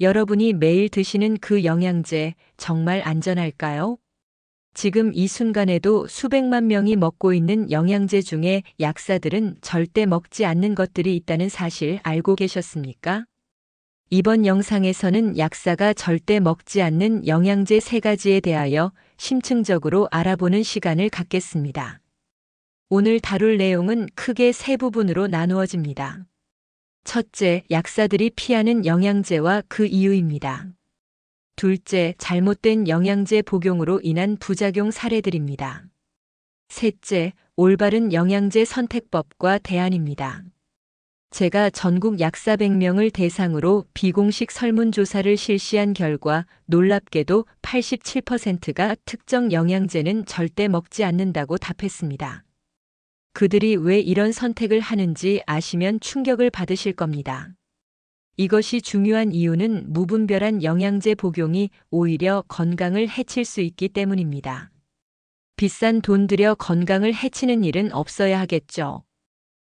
여러분이 매일 드시는 그 영양제 정말 안전할까요? 지금 이 순간에도 수백만 명이 먹고 있는 영양제 중에 약사들은 절대 먹지 않는 것들이 있다는 사실 알고 계셨습니까? 이번 영상에서는 약사가 절대 먹지 않는 영양제 세 가지에 대하여 심층적으로 알아보는 시간을 갖겠습니다. 오늘 다룰 내용은 크게 세 부분으로 나누어집니다. 첫째, 약사들이 피하는 영양제와 그 이유입니다. 둘째, 잘못된 영양제 복용으로 인한 부작용 사례들입니다. 셋째, 올바른 영양제 선택법과 대안입니다. 제가 전국 약사 100명을 대상으로 비공식 설문조사를 실시한 결과 놀랍게도 87%가 특정 영양제는 절대 먹지 않는다고 답했습니다. 그들이 왜 이런 선택을 하는지 아시면 충격을 받으실 겁니다. 이것이 중요한 이유는 무분별한 영양제 복용이 오히려 건강을 해칠 수 있기 때문입니다. 비싼 돈 들여 건강을 해치는 일은 없어야 하겠죠.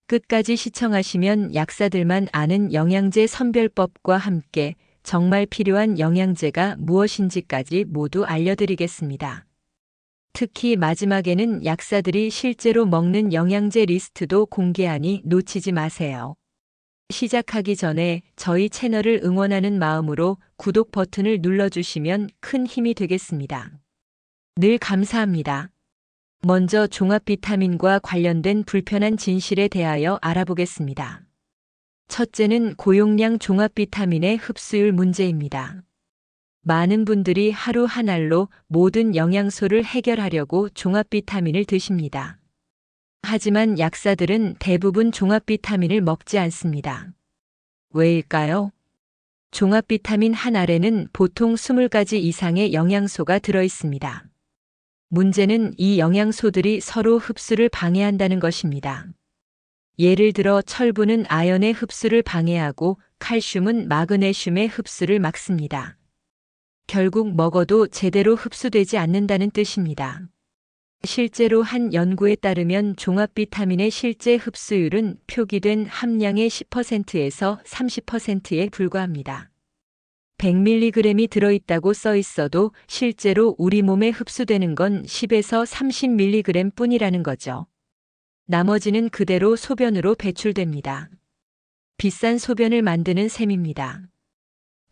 끝까지 시청하시면 약사들만 아는 영양제 선별법과 함께 정말 필요한 영양제가 무엇인지까지 모두 알려드리겠습니다. 특히 마지막에는 약사들이 실제로 먹는 영양제 리스트도 공개하니 놓치지 마세요. 시작하기 전에 저희 채널을 응원하는 마음으로 구독 버튼을 눌러주시면 큰 힘이 되겠습니다. 늘 감사합니다. 먼저 종합 비타민과 관련된 불편한 진실에 대하여 알아보겠습니다. 첫째는 고용량 종합 비타민의 흡수율 문제입니다. 많은 분들이 하루 한 알로 모든 영양소를 해결하려고 종합 비타민을 드십니다. 하지만 약사들은 대부분 종합 비타민을 먹지 않습니다. 왜일까요? 종합 비타민 한 알에는 보통 20가지 이상의 영양소가 들어 있습니다. 문제는 이 영양소들이 서로 흡수를 방해한다는 것입니다. 예를 들어 철분은 아연의 흡수를 방해하고 칼슘은 마그네슘의 흡수를 막습니다. 결국 먹어도 제대로 흡수되지 않는다는 뜻입니다. 실제로 한 연구에 따르면 종합 비타민의 실제 흡수율은 표기된 함량의 10%에서 30%에 불과합니다. 100mg이 들어있다고 써 있어도 실제로 우리 몸에 흡수되는 건 10에서 30mg 뿐이라는 거죠. 나머지는 그대로 소변으로 배출됩니다. 비싼 소변을 만드는 셈입니다.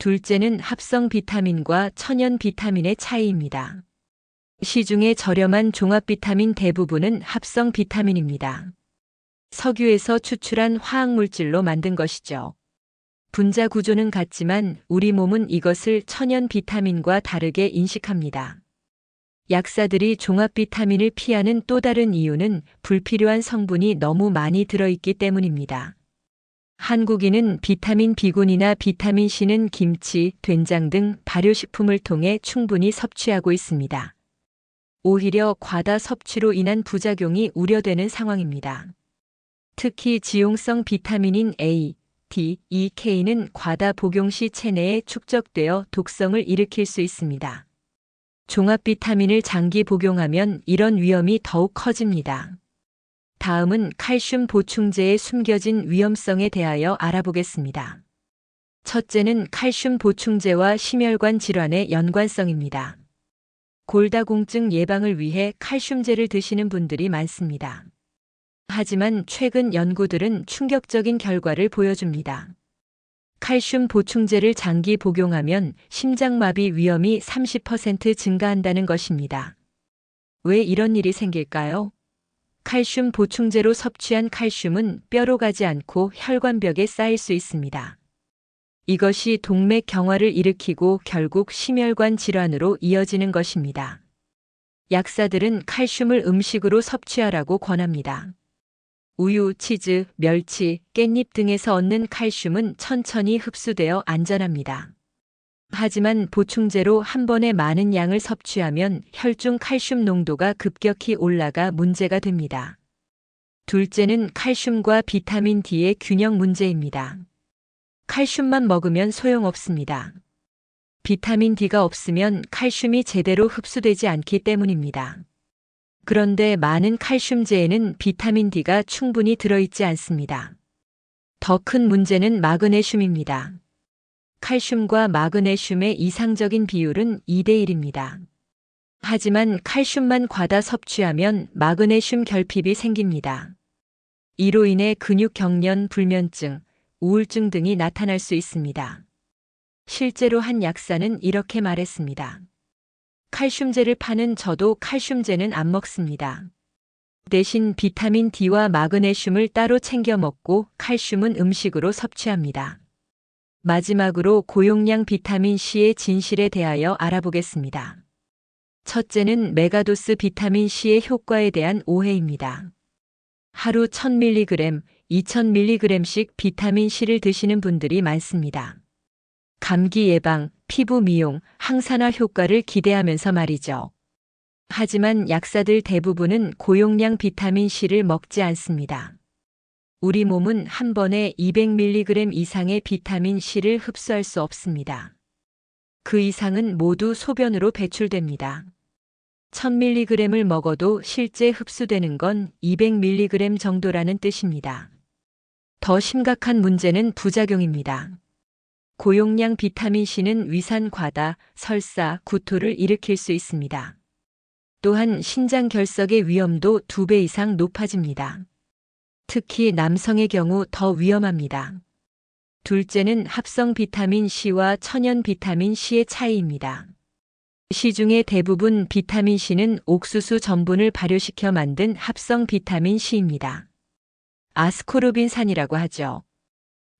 둘째는 합성 비타민과 천연 비타민의 차이입니다. 시중에 저렴한 종합 비타민 대부분은 합성 비타민입니다. 석유에서 추출한 화학물질로 만든 것이죠. 분자 구조는 같지만 우리 몸은 이것을 천연 비타민과 다르게 인식합니다. 약사들이 종합 비타민을 피하는 또 다른 이유는 불필요한 성분이 너무 많이 들어있기 때문입니다. 한국인은 비타민 B군이나 비타민 C는 김치, 된장 등 발효식품을 통해 충분히 섭취하고 있습니다. 오히려 과다 섭취로 인한 부작용이 우려되는 상황입니다. 특히 지용성 비타민인 A, D, E, K는 과다 복용 시 체내에 축적되어 독성을 일으킬 수 있습니다. 종합 비타민을 장기 복용하면 이런 위험이 더욱 커집니다. 다음은 칼슘 보충제의 숨겨진 위험성에 대하여 알아보겠습니다. 첫째는 칼슘 보충제와 심혈관 질환의 연관성입니다. 골다공증 예방을 위해 칼슘제를 드시는 분들이 많습니다. 하지만 최근 연구들은 충격적인 결과를 보여줍니다. 칼슘 보충제를 장기 복용하면 심장마비 위험이 30% 증가한다는 것입니다. 왜 이런 일이 생길까요? 칼슘 보충제로 섭취한 칼슘은 뼈로 가지 않고 혈관벽에 쌓일 수 있습니다. 이것이 동맥 경화를 일으키고 결국 심혈관 질환으로 이어지는 것입니다. 약사들은 칼슘을 음식으로 섭취하라고 권합니다. 우유, 치즈, 멸치, 깻잎 등에서 얻는 칼슘은 천천히 흡수되어 안전합니다. 하지만 보충제로 한 번에 많은 양을 섭취하면 혈중 칼슘 농도가 급격히 올라가 문제가 됩니다. 둘째는 칼슘과 비타민 D의 균형 문제입니다. 칼슘만 먹으면 소용없습니다. 비타민 D가 없으면 칼슘이 제대로 흡수되지 않기 때문입니다. 그런데 많은 칼슘제에는 비타민 D가 충분히 들어있지 않습니다. 더 큰 문제는 마그네슘입니다. 칼슘과 마그네슘의 이상적인 비율은 2대1입니다. 하지만 칼슘만 과다 섭취하면 마그네슘 결핍이 생깁니다. 이로 인해 근육 경련, 불면증, 우울증 등이 나타날 수 있습니다. 실제로 한 약사는 이렇게 말했습니다. 칼슘제를 파는 저도 칼슘제는 안 먹습니다. 대신 비타민 D와 마그네슘을 따로 챙겨 먹고 칼슘은 음식으로 섭취합니다. 마지막으로 고용량 비타민 C의 진실에 대하여 알아보겠습니다. 첫째는 메가도스 비타민 C의 효과에 대한 오해입니다. 하루 1000mg, 2000mg씩 비타민 C를 드시는 분들이 많습니다. 감기 예방, 피부 미용, 항산화 효과를 기대하면서 말이죠. 하지만 약사들 대부분은 고용량 비타민 C를 먹지 않습니다. 우리 몸은 한 번에 200mg 이상의 비타민 C를 흡수할 수 없습니다. 그 이상은 모두 소변으로 배출됩니다. 1000mg을 먹어도 실제 흡수되는 건 200mg 정도라는 뜻입니다. 더 심각한 문제는 부작용입니다. 고용량 비타민 C는 위산 과다, 설사, 구토를 일으킬 수 있습니다. 또한 신장 결석의 위험도 2배 이상 높아집니다. 특히 남성의 경우 더 위험합니다. 둘째는 합성 비타민 C와 천연 비타민 C의 차이입니다. 시중의 대부분 비타민 C는 옥수수 전분을 발효시켜 만든 합성 비타민 C입니다. 아스코르빈산이라고 하죠.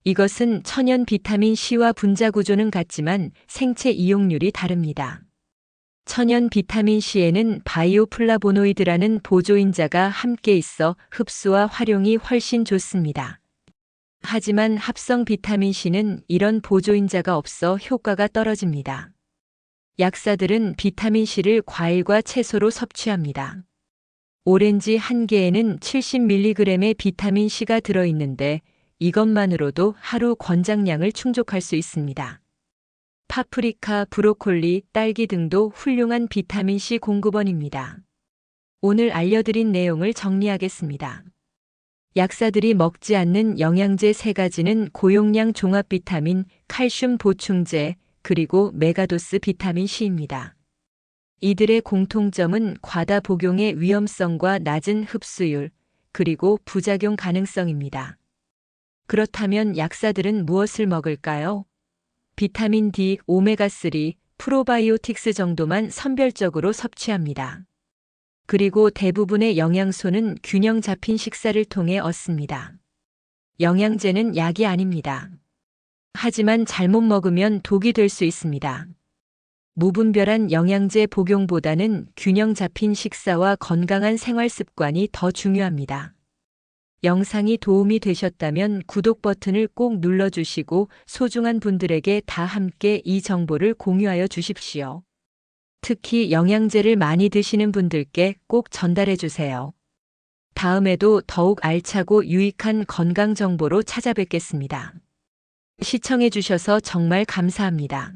이것은 천연 비타민 C와 분자 구조는 같지만 생체 이용률이 다릅니다. 천연 비타민 C에는 바이오 플라보노이드라는 보조인자가 함께 있어 흡수와 활용이 훨씬 좋습니다. 하지만 합성 비타민 C는 이런 보조인자가 없어 효과가 떨어집니다. 약사들은 비타민 C를 과일과 채소로 섭취합니다. 오렌지 한 개에는 70mg의 비타민 C가 들어있는데 이것만으로도 하루 권장량을 충족할 수 있습니다. 파프리카, 브로콜리, 딸기 등도 훌륭한 비타민 C 공급원입니다. 오늘 알려드린 내용을 정리하겠습니다. 약사들이 먹지 않는 영양제 세 가지는 고용량 종합 비타민, 칼슘 보충제, 그리고 메가도스 비타민 C입니다. 이들의 공통점은 과다 복용의 위험성과 낮은 흡수율, 그리고 부작용 가능성입니다. 그렇다면 약사들은 무엇을 먹을까요? 비타민 D, 오메가3, 프로바이오틱스 정도만 선별적으로 섭취합니다. 그리고 대부분의 영양소는 균형 잡힌 식사를 통해 얻습니다. 영양제는 약이 아닙니다. 하지만 잘못 먹으면 독이 될 수 있습니다. 무분별한 영양제 복용보다는 균형 잡힌 식사와 건강한 생활 습관이 더 중요합니다. 영상이 도움이 되셨다면 구독 버튼을 꼭 눌러주시고 소중한 분들에게 다 함께 이 정보를 공유하여 주십시오. 특히 영양제를 많이 드시는 분들께 꼭 전달해 주세요. 다음에도 더욱 알차고 유익한 건강 정보로 찾아뵙겠습니다. 시청해 주셔서 정말 감사합니다.